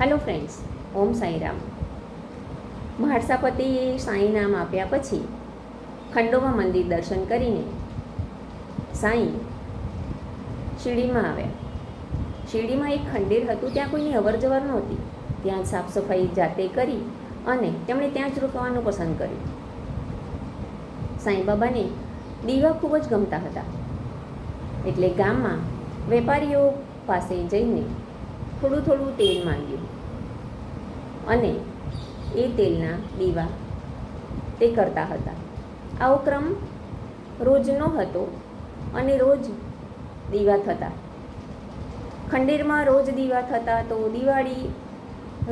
Hello friends Om Sairam. મહારસાપતિએ Sai નામ આપ્યા પછી ખંડોબા મંદિર દર્શન કરીને સાંઈ શિરડીમાં આવ્યા. શિરડીમાં એક ખંડેર હતું, ત્યાં કોઈની અવર જવર નહોતી. ત્યાં સાફ સફાઈ જાતે કરી અને તેમણે ત્યાં જ રોકાવાનું પસંદ કર્યું. સાંઈબાબાને દીવા ખૂબ જ ગમતા હતા. એટલે ગામમાં વેપારીઓ પાસે જઈને થોડું થોડું તેલ માંગ્યું અને એ તેલના દીવા તે કરતા હતા. આવો ક્રમ રોજનો હતો અને રોજ દીવા થતા. ખંડેરમાં રોજ દીવા થતા તો દિવાળી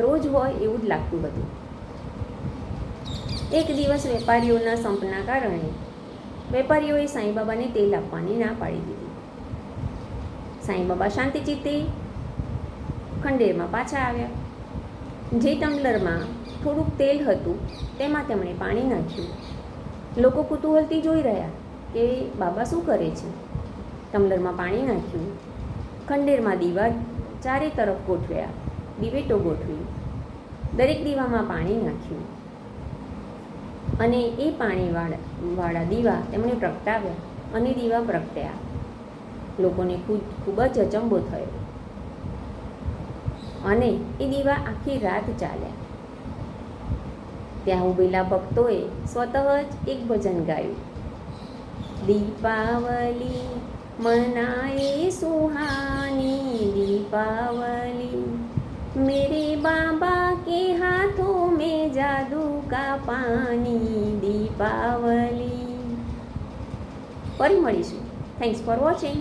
રોજ હોય એવું જ લાગતું હતું. એક દિવસ વેપારીઓના સંપના કારણે વેપારીઓએ સાંઈબાબાને તેલ આપવાની ના પાડી દીધી. સાંઈબાબા શાંતિચિત્તે ખંડેરમાં પાછા આવ્યા. જે ટમ્બલરમાં થોડુંક તેલ હતું, તેમાં તેમણે પાણી નાખ્યું. લોકો કુતૂહલથી જોઈ રહ્યા કે બાબા શું કરે છે? ટમ્બલરમાં પાણી નાખ્યું. ખંડેરમાં દીવા ચારે તરફ ગોઠવ્યા, દિવેટો ગોઠવી, દરેક દીવામાં પાણી નાખ્યું. અને એ પાણીવાળા વાળા દીવા તેમણે પ્રગટાવ્યા અને દીવા પ્રગટ્યા. લોકોને ખૂબ ખૂબ જ અચંબો થયો. અને એ દીવા આખી રાત ચાલ્યા ત્યાં ઉભેલા ભક્તોએ સ્વતઃ જ એક ભજન ગાયું દીપાવલી મનાએ સુહાની દીપાવલી मेरे बाबा के हाथों में जादू का पानी દીપાવલી ફરી મળીશું થેન્ક્સ ફોર વોચિંગ